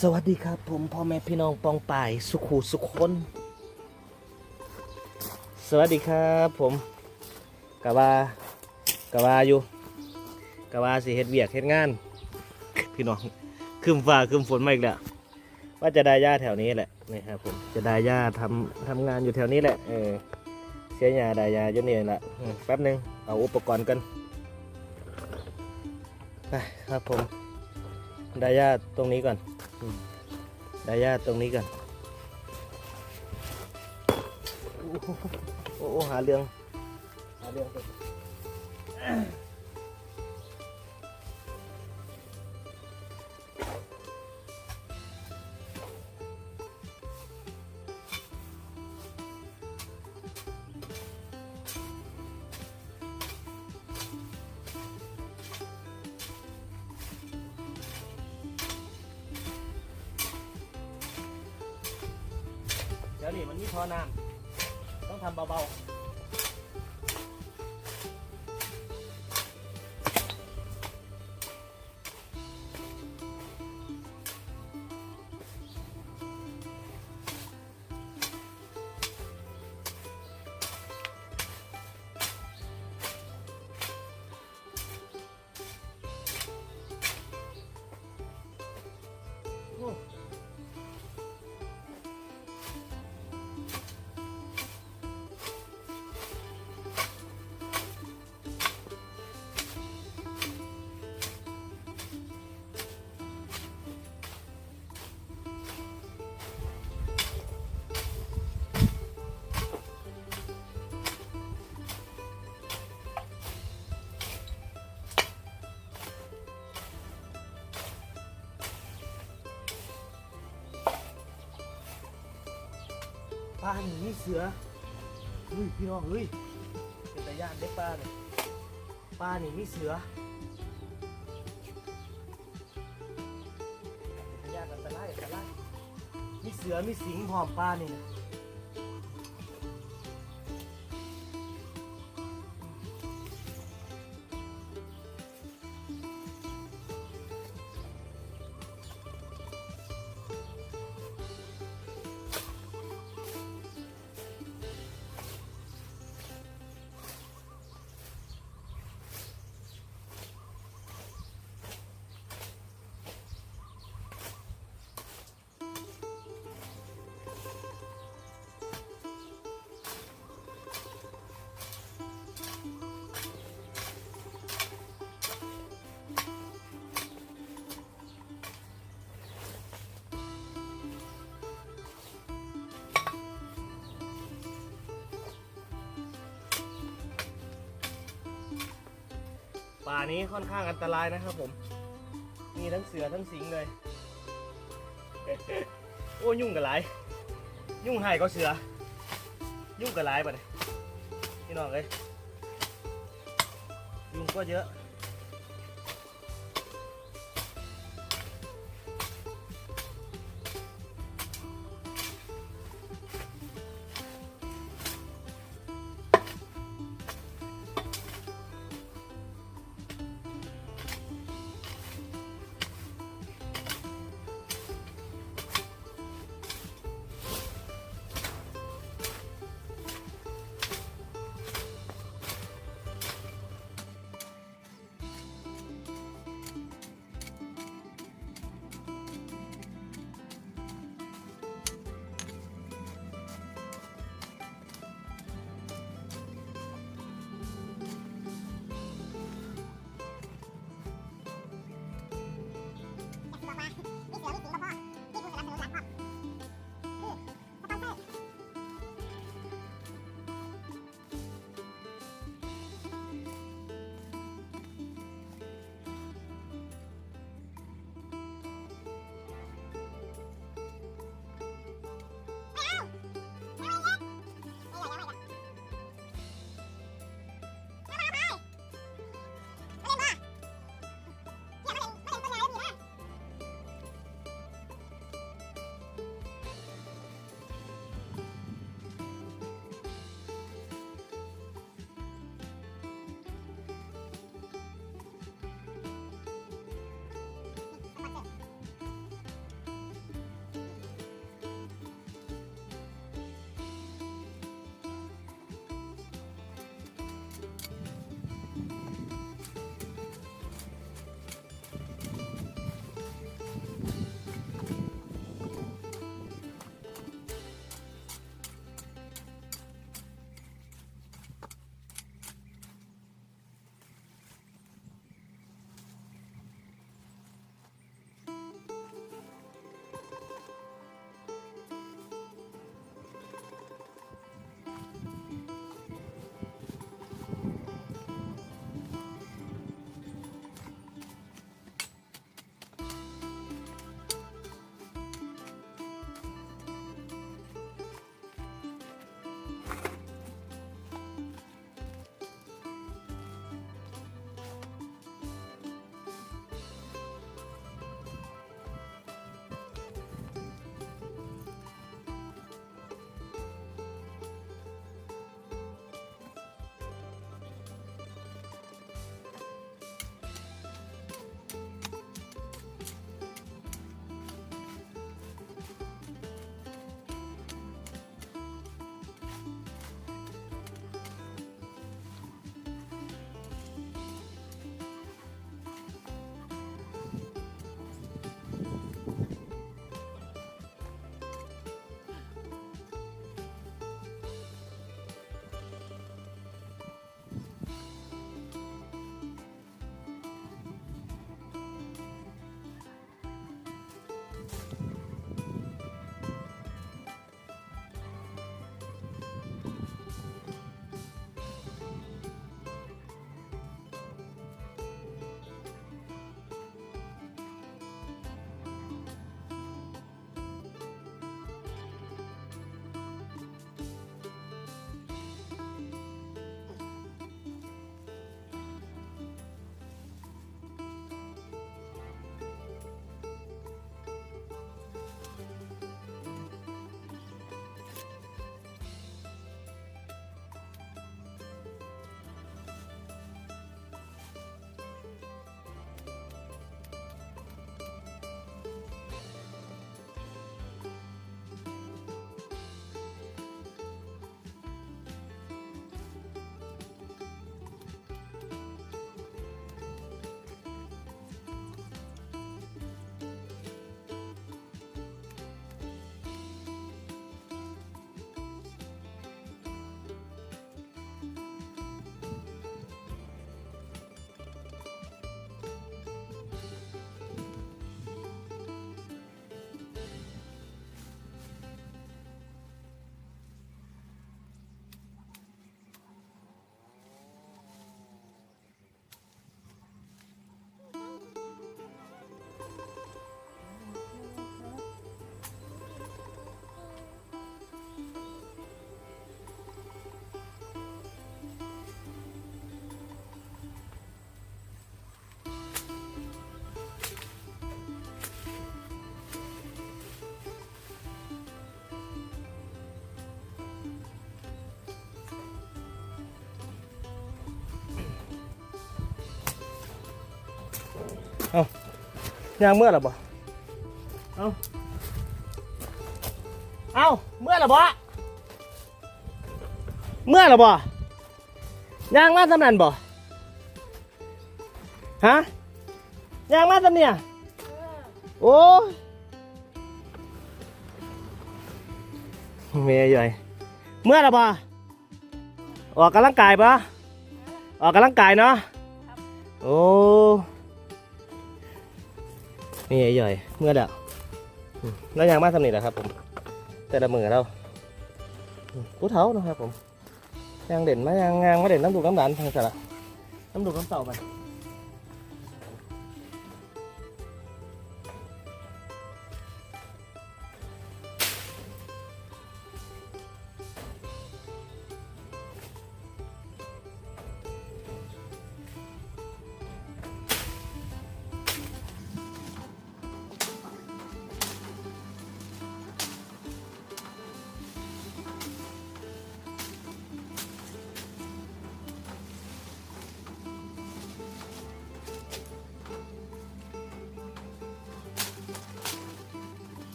สวัสดีครับ ผมพ่อแม่พี่น้องปองป่ายสุขูสุขคนสวัสดีครับ ผมกะว่ากะว่าอยู่กะว่าสิเฮ็ดเวียกเฮ็ดงาน พี่น้องคืมฟ้าคืมฝนมาอีกแล้วว่าจะได้หญ้าแถวนี้แหละนี่ครับผมจะได้หญ้าทำทำงานอยู่แถวนี้แหละเออเสียหญ้าได้หญ้าอยู่นี่แหละแป๊บหนึงเอาอุปกรณ์กันไปครับผมได้หญ้าตรงนี้ก่อน ดายาตรงนี้กันโอ้โหโอ้โหหาเรื่องหาเรื่อง นี่มันมีท่อน้ำต้องทำเบาๆาหนีเสือเฮ้ยพี่น้องเฮ้ยเป็นตาย่านได้ปลาเนี่ยปลาหนีมีเสือเป็นตาย่านอันตรายอันตรายมีเสือมีสิงห์พร้อมปลานี่นะ ป่านี้ค่อนข้างอันตรายนะครับผม มีทั้งเสือทั้งสิงเลย โอ้ยุ่งกับหลาย ยุ่งหายก็เสือ ยุ่งกับหลายปะเนี่ยพี่น้องเลย ยุ่งก็เยอะ ยางเมื่อหรอบ่เอาเอาเมื่อหรอบ่เมื่อหรอบ่ยางมาสำนันบ่ฮะยางมาสำเนี่ยโอ้ยเมียใหญ่เมื่อหรอบ่ออกกำลังกายปะออกกำลังกายเนาะโอ้ เมียใหญ่เมื่อเด้ออืมแล้วยางมาสำนี่แหละครับผม แต่ละมือเราอืมผู้เฒ่านะครับผมยางเด่นมายางงางมาเด่นน้ำดูกน้ำหลานทางสระน้ำดูกน้ำเต่าไป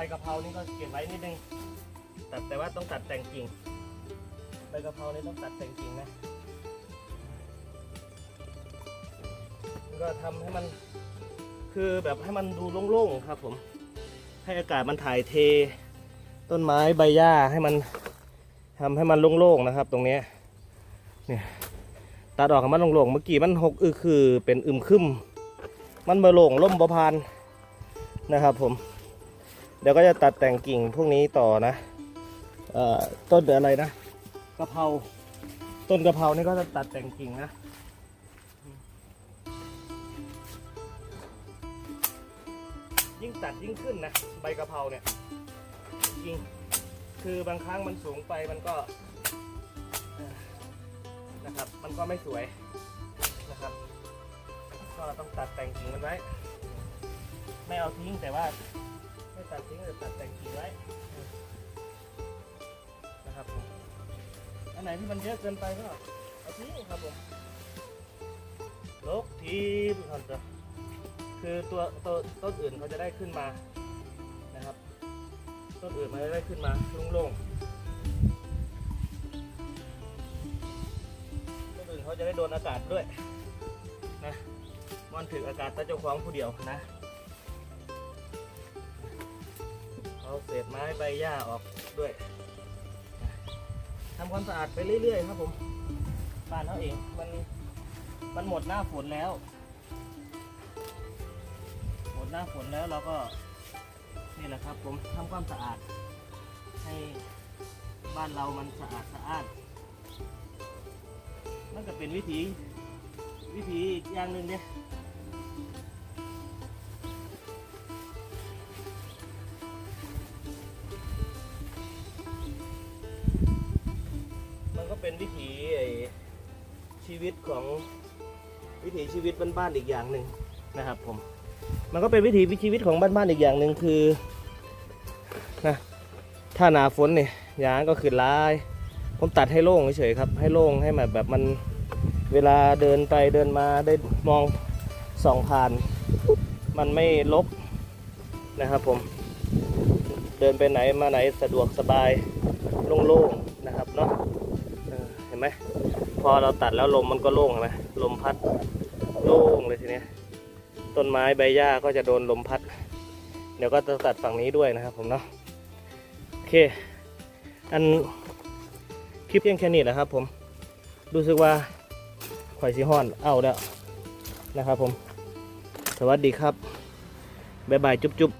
ใบกะเพรานี่ก็เก็บไว้นิดนึงแต่แต่ว่าต้องตัดแต่งกิ่งใบกะเพรานี่ต้องตัดแต่งกิ่งนะก็ทำให้มันคือแบบให้มันดูโล่งๆครับผม ให้อากาศมันถ่ายเท ต้นไม้ใบหญ้าให้มันทำให้มันโล่งๆนะครับ ตรงนี้เนี่ยตัดออกให้มันโล่งๆเมื่อกี้มันหกอือคือเป็นอึมครึมมันเบอโล่งล่มบพานนะครับผม เดี๋ยวก็จะตัดแต่งกิ่งพวกนี้ต่อนะเอ่อต้นอะไรนะกะเพราต้นกะเพรานี่ก็จะตัดแต่งกิ่งนะยิ่งตัดยิ่งขึ้นนะใบกะเพราเนี่ยจริงคือบางครั้งมันสูงไปมันก็นะครับ มันก็ไม่สวยนะครับ ก็ต้องตัดแต่งกิ่งมันไว้ ไม่เอาทิ้งแต่ว่า ไม่ตัดทิ้งแต่ตัดแต่งกิ่งไว้นะครับผมอันไหนที่มันเยอะเกินไปก็เอาทิ้งครับผมลกทีมครับจ้ะคือตัวตัวต้นอื่นเขาจะได้ขึ้นมานะครับต้นอื่นมันจะได้ขึ้นมาโล่งๆต้นอื่นเขาจะได้โดนอากาศด้วยนะมันถึงอากาศแต่เจ้าของผู้เดียวนะ เศษไม้ใบหญ้าออกด้วยทำความสะอาดไปเรื่อยๆครับผมบ้านเขาเองมันมันหมดหน้าฝนแล้ว หมดหน้าฝนแล้วเราก็นี่แหละครับผมทำความสะอาด ให้บ้านเรามันสะอาดสะอาดมันก็เป็นวิธีวิธีอย่างหนึ่งเนี่ย ชีวิตของวิถีชีวิตบ้านๆอีกอย่างหนึ่งนะครับผม มันก็เป็นวิถีชีวิตของบ้านๆอีกอย่างหนึ่งคือนะถ้าหนาฝนเนี่ยยางก็ขึ้นร้าย ผมตัดให้โล่งเฉยๆครับ ให้โล่งให้แบบแบบมันเวลาเดินไปเดินมาได้มองส่องผ่าน มันไม่ลกนะครับผม เดินไปไหนมาไหนสะดวกสบายโล่งๆ อเราตัดแล้วลมมันก็โล่งเห็นไหมลมพัดโล่งเลยทีเนี้ยต้นไม้ใบหญ้าก็จะโดนลมพัด เดี๋ยวก็จะตัดฝั่งนี้ด้วยนะครับ ผมเนาะโอเค อันคลิปเพียงแค่นี้แหละครับ ผมรู้สึกว่าข่อยสีห้อนเอาแล้วนะครับ ผม สวัสดีครับบ๊ายบายจุ๊บ